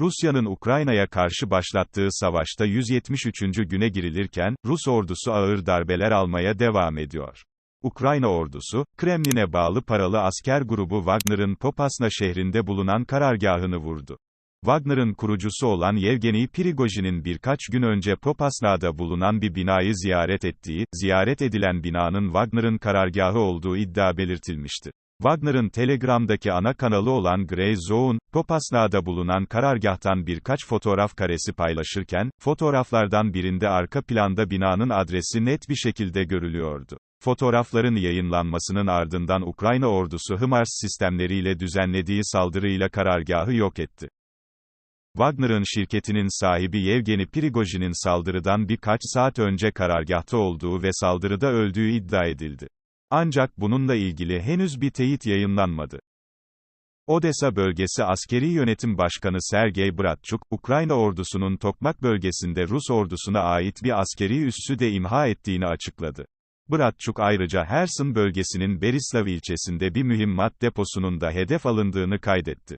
Rusya'nın Ukrayna'ya karşı başlattığı savaşta 173. güne girilirken, Rus ordusu ağır darbeler almaya devam ediyor. Ukrayna ordusu, Kremlin'e bağlı paralı asker grubu Wagner'ın Popasna şehrinde bulunan karargahını vurdu. Wagner'ın kurucusu olan Yevgeny Prigojin'in birkaç gün önce Popasna'da bulunan bir binayı ziyaret ettiği, ziyaret edilen binanın Wagner'ın karargahı olduğu iddia belirtilmişti. Wagner'ın Telegram'daki ana kanalı olan Grey Zone, Popasna'da bulunan karargahtan birkaç fotoğraf karesi paylaşırken, fotoğraflardan birinde arka planda binanın adresi net bir şekilde görülüyordu. Fotoğrafların yayınlanmasının ardından Ukrayna ordusu HIMARS sistemleriyle düzenlediği saldırıyla karargahı yok etti. Wagner'ın şirketinin sahibi Yevgeni Prigojin'in saldırıdan birkaç saat önce karargahta olduğu ve saldırıda öldüğü iddia edildi. Ancak bununla ilgili henüz bir teyit yayınlanmadı. Odessa Bölgesi Askeri Yönetim Başkanı Sergey Bratçuk, Ukrayna ordusunun Tokmak bölgesinde Rus ordusuna ait bir askeri üssü de imha ettiğini açıkladı. Bratçuk ayrıca Herson bölgesinin Berislav ilçesinde bir mühimmat deposunun da hedef alındığını kaydetti.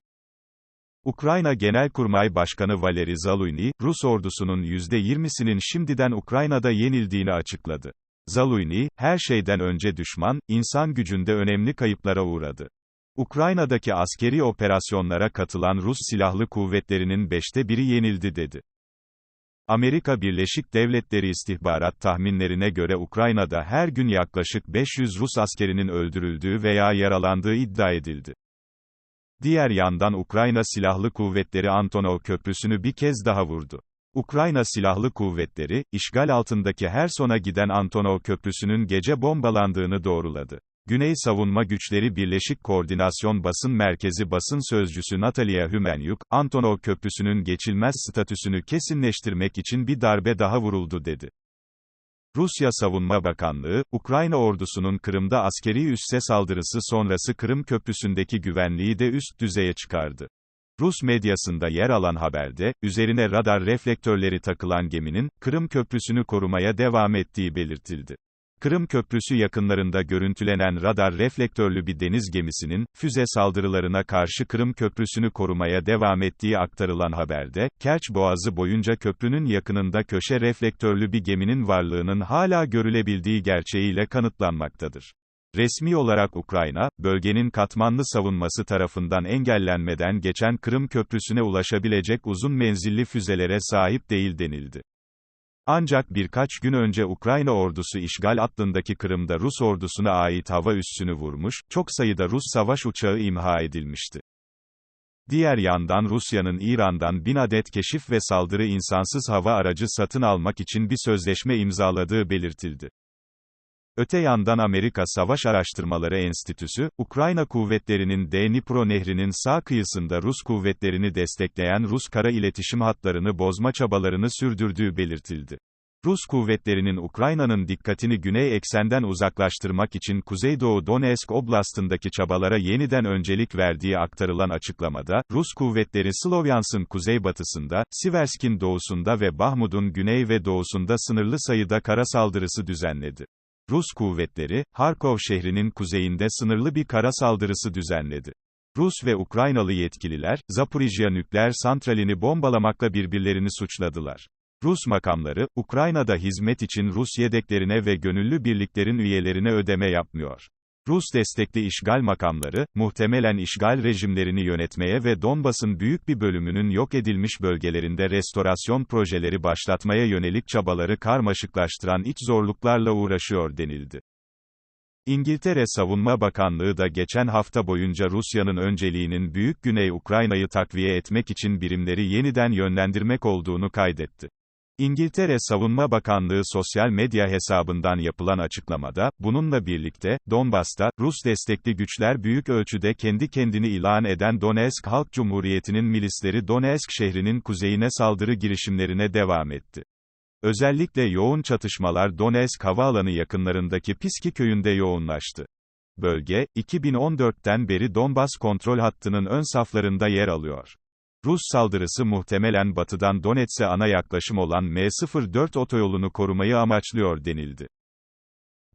Ukrayna Genelkurmay Başkanı Valeri Zaluyny, Rus ordusunun %20'sinin şimdiden Ukrayna'da yenildiğini açıkladı. Zaluyny, her şeyden önce düşman, insan gücünde önemli kayıplara uğradı. Ukrayna'daki askeri operasyonlara katılan Rus silahlı kuvvetlerinin beşte biri yenildi dedi. Amerika Birleşik Devletleri istihbarat tahminlerine göre Ukrayna'da her gün yaklaşık 500 Rus askerinin öldürüldüğü veya yaralandığı iddia edildi. Diğer yandan Ukrayna Silahlı Kuvvetleri Antonov Köprüsü'nü bir kez daha vurdu. Ukrayna Silahlı Kuvvetleri, işgal altındaki Herson'a giden Antonov Köprüsü'nün gece bombalandığını doğruladı. Güney Savunma Güçleri Birleşik Koordinasyon Basın Merkezi basın sözcüsü Natalia Hümenyuk, Antonov Köprüsü'nün geçilmez statüsünü kesinleştirmek için bir darbe daha vuruldu dedi. Rusya Savunma Bakanlığı, Ukrayna ordusunun Kırım'da askeri üsse saldırısı sonrası Kırım Köprüsü'ndeki güvenliği de üst düzeye çıkardı. Rus medyasında yer alan haberde, üzerine radar reflektörleri takılan geminin, Kırım Köprüsü'nü korumaya devam ettiği belirtildi. Kırım Köprüsü yakınlarında görüntülenen radar reflektörlü bir deniz gemisinin, füze saldırılarına karşı Kırım Köprüsü'nü korumaya devam ettiği aktarılan haberde, Kerç Boğazı boyunca köprünün yakınında köşe reflektörlü bir geminin varlığının hala görülebildiği gerçeğiyle kanıtlanmaktadır. Resmi olarak Ukrayna, bölgenin katmanlı savunması tarafından engellenmeden geçen Kırım Köprüsü'ne ulaşabilecek uzun menzilli füzelere sahip değil denildi. Ancak birkaç gün önce Ukrayna ordusu işgal hattındaki Kırım'da Rus ordusuna ait hava üssünü vurmuş, çok sayıda Rus savaş uçağı imha edilmişti. Diğer yandan Rusya'nın İran'dan bin adet keşif ve saldırı insansız hava aracı satın almak için bir sözleşme imzaladığı belirtildi. Öte yandan Amerika Savaş Araştırmaları Enstitüsü, Ukrayna kuvvetlerinin Dnipro Nehri'nin sağ kıyısında Rus kuvvetlerini destekleyen Rus kara iletişim hatlarını bozma çabalarını sürdürdüğü belirtildi. Rus kuvvetlerinin Ukrayna'nın dikkatini güney eksenden uzaklaştırmak için Kuzeydoğu Donetsk Oblast'ındaki çabalara yeniden öncelik verdiği aktarılan açıklamada, Rus kuvvetleri Slovyansk'ın kuzeybatısında, Siversk'in doğusunda ve Bahmud'un güney ve doğusunda sınırlı sayıda kara saldırısı düzenledi. Rus kuvvetleri, Harkov şehrinin kuzeyinde sınırlı bir kara saldırısı düzenledi. Rus ve Ukraynalı yetkililer, Zaporijya nükleer santralini bombalamakla birbirlerini suçladılar. Rus makamları, Ukrayna'da hizmet için Rus yedeklerine ve gönüllü birliklerin üyelerine ödeme yapmıyor. Rus destekli işgal makamları, muhtemelen işgal rejimlerini yönetmeye ve Donbas'ın büyük bir bölümünün yok edilmiş bölgelerinde restorasyon projeleri başlatmaya yönelik çabaları karmaşıklaştıran iç zorluklarla uğraşıyor denildi. İngiltere Savunma Bakanlığı da geçen hafta boyunca Rusya'nın önceliğinin Büyük Güney Ukrayna'yı takviye etmek için birimleri yeniden yönlendirmek olduğunu kaydetti. İngiltere Savunma Bakanlığı sosyal medya hesabından yapılan açıklamada, bununla birlikte, Donbas'ta, Rus destekli güçler büyük ölçüde kendi kendini ilan eden Donetsk Halk Cumhuriyeti'nin milisleri Donetsk şehrinin kuzeyine saldırı girişimlerine devam etti. Özellikle yoğun çatışmalar Donetsk havaalanı yakınlarındaki Piski köyünde yoğunlaştı. Bölge, 2014'ten beri Donbas kontrol hattının ön saflarında yer alıyor. Rus saldırısı muhtemelen batıdan Donetsk'e ana yaklaşım olan M04 otoyolunu korumayı amaçlıyor denildi.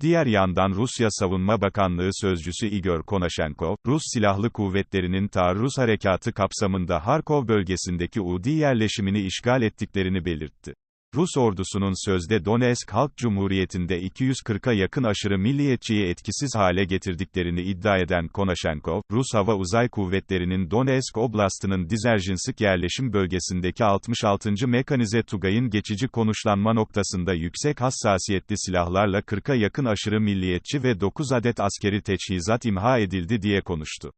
Diğer yandan Rusya Savunma Bakanlığı Sözcüsü Igor Konashenkov, Rus Silahlı Kuvvetleri'nin taarruz harekatı kapsamında Harkov bölgesindeki UDI yerleşimini işgal ettiklerini belirtti. Rus ordusunun sözde Donetsk Halk Cumhuriyeti'nde 240'a yakın aşırı milliyetçiyi etkisiz hale getirdiklerini iddia eden Konashenkov, Rus Hava Uzay Kuvvetleri'nin Donetsk Oblastı'nın Dizerjinsk yerleşim bölgesindeki 66. Mekanize Tugay'ın geçici konuşlanma noktasında yüksek hassasiyetli silahlarla 40'a yakın aşırı milliyetçi ve 9 adet askeri teçhizat imha edildi diye konuştu.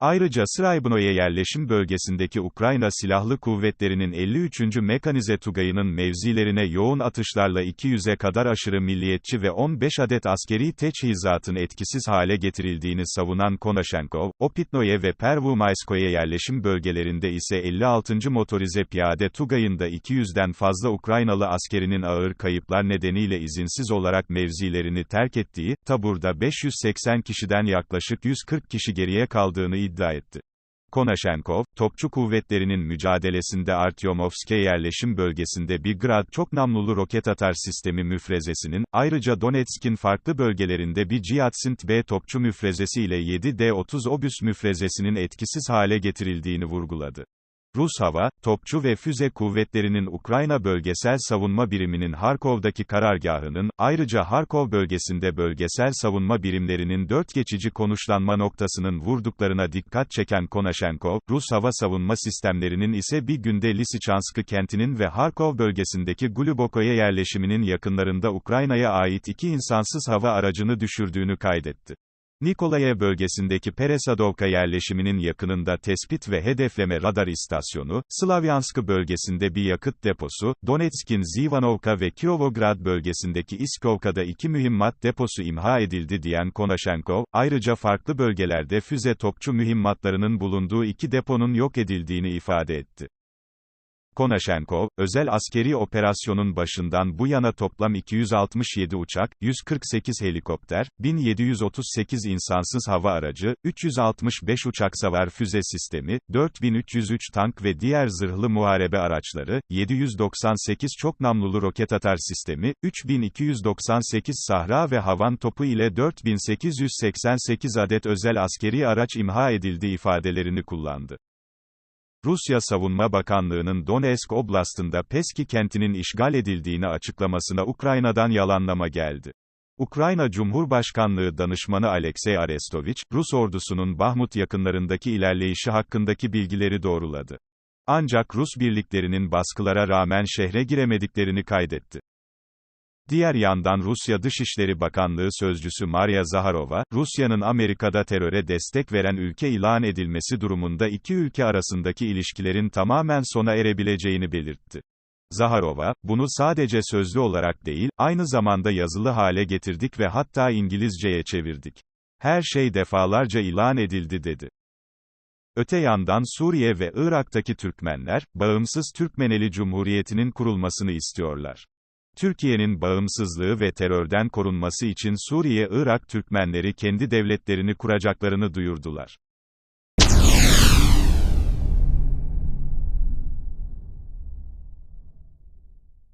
Ayrıca Sraybnoye yerleşim bölgesindeki Ukrayna Silahlı Kuvvetleri'nin 53. Mekanize Tugayı'nın mevzilerine yoğun atışlarla 200'e kadar aşırı milliyetçi ve 15 adet askeri teçhizatın etkisiz hale getirildiğini savunan Konashenkov, Opitnoye ve Pervumaiskoye yerleşim bölgelerinde ise 56. Motorize Piyade Tugayı'nda 200'den fazla Ukraynalı askerinin ağır kayıplar nedeniyle izinsiz olarak mevzilerini terk ettiği, taburda 580 kişiden yaklaşık 140 kişi geriye kaldığını iddia etti. Konashenkov, topçu kuvvetlerinin mücadelesinde Artyomovske yerleşim bölgesinde bir grad çok namlulu roket atar sistemi müfrezesinin, ayrıca Donetsk'in farklı bölgelerinde bir Ciatsint B topçu müfrezesi ile 7D-30 Obüs müfrezesinin etkisiz hale getirildiğini vurguladı. Rus hava, topçu ve füze kuvvetlerinin Ukrayna Bölgesel Savunma Biriminin Harkov'daki karargahının, ayrıca Harkov bölgesinde bölgesel savunma birimlerinin dört geçici konuşlanma noktasının vurduklarına dikkat çeken Konashenkov, Rus hava savunma sistemlerinin ise bir günde Lysychansk kentinin ve Harkov bölgesindeki Glubokoye yerleşiminin yakınlarında Ukrayna'ya ait iki insansız hava aracını düşürdüğünü kaydetti. Nikolayev bölgesindeki Peresadovka yerleşiminin yakınında tespit ve hedefleme radar istasyonu, Slavyansk bölgesinde bir yakıt deposu, Donetsk'in Zivanovka ve Kirovograd bölgesindeki İskovka'da iki mühimmat deposu imha edildi diyen Konashenkov, ayrıca farklı bölgelerde füze topçu mühimmatlarının bulunduğu iki deponun yok edildiğini ifade etti. Konashenkov, özel askeri operasyonun başından bu yana toplam 267 uçak, 148 helikopter, 1738 insansız hava aracı, 365 uçak savar füze sistemi, 4303 tank ve diğer zırhlı muharebe araçları, 798 çok namlulu roket atar sistemi, 3298 sahra ve havan topu ile 4888 adet özel askeri araç imha edildi ifadelerini kullandı. Rusya Savunma Bakanlığı'nın Donetsk Oblast'ında Peski kentinin işgal edildiğini açıklamasına Ukrayna'dan yalanlama geldi. Ukrayna Cumhurbaşkanlığı danışmanı Alexey Arestovich, Rus ordusunun Bahmut yakınlarındaki ilerleyişi hakkındaki bilgileri doğruladı. Ancak Rus birliklerinin baskılara rağmen şehre giremediklerini kaydetti. Diğer yandan Rusya Dışişleri Bakanlığı Sözcüsü Maria Zaharova, Rusya'nın Amerika'da teröre destek veren ülke ilan edilmesi durumunda iki ülke arasındaki ilişkilerin tamamen sona erebileceğini belirtti. Zaharova, bunu sadece sözlü olarak değil, aynı zamanda yazılı hale getirdik ve hatta İngilizceye çevirdik. Her şey defalarca ilan edildi dedi. Öte yandan Suriye ve Irak'taki Türkmenler, bağımsız Türkmeneli Cumhuriyeti'nin kurulmasını istiyorlar. Türkiye'nin bağımsızlığı ve terörden korunması için Suriye-Irak Türkmenleri kendi devletlerini kuracaklarını duyurdular.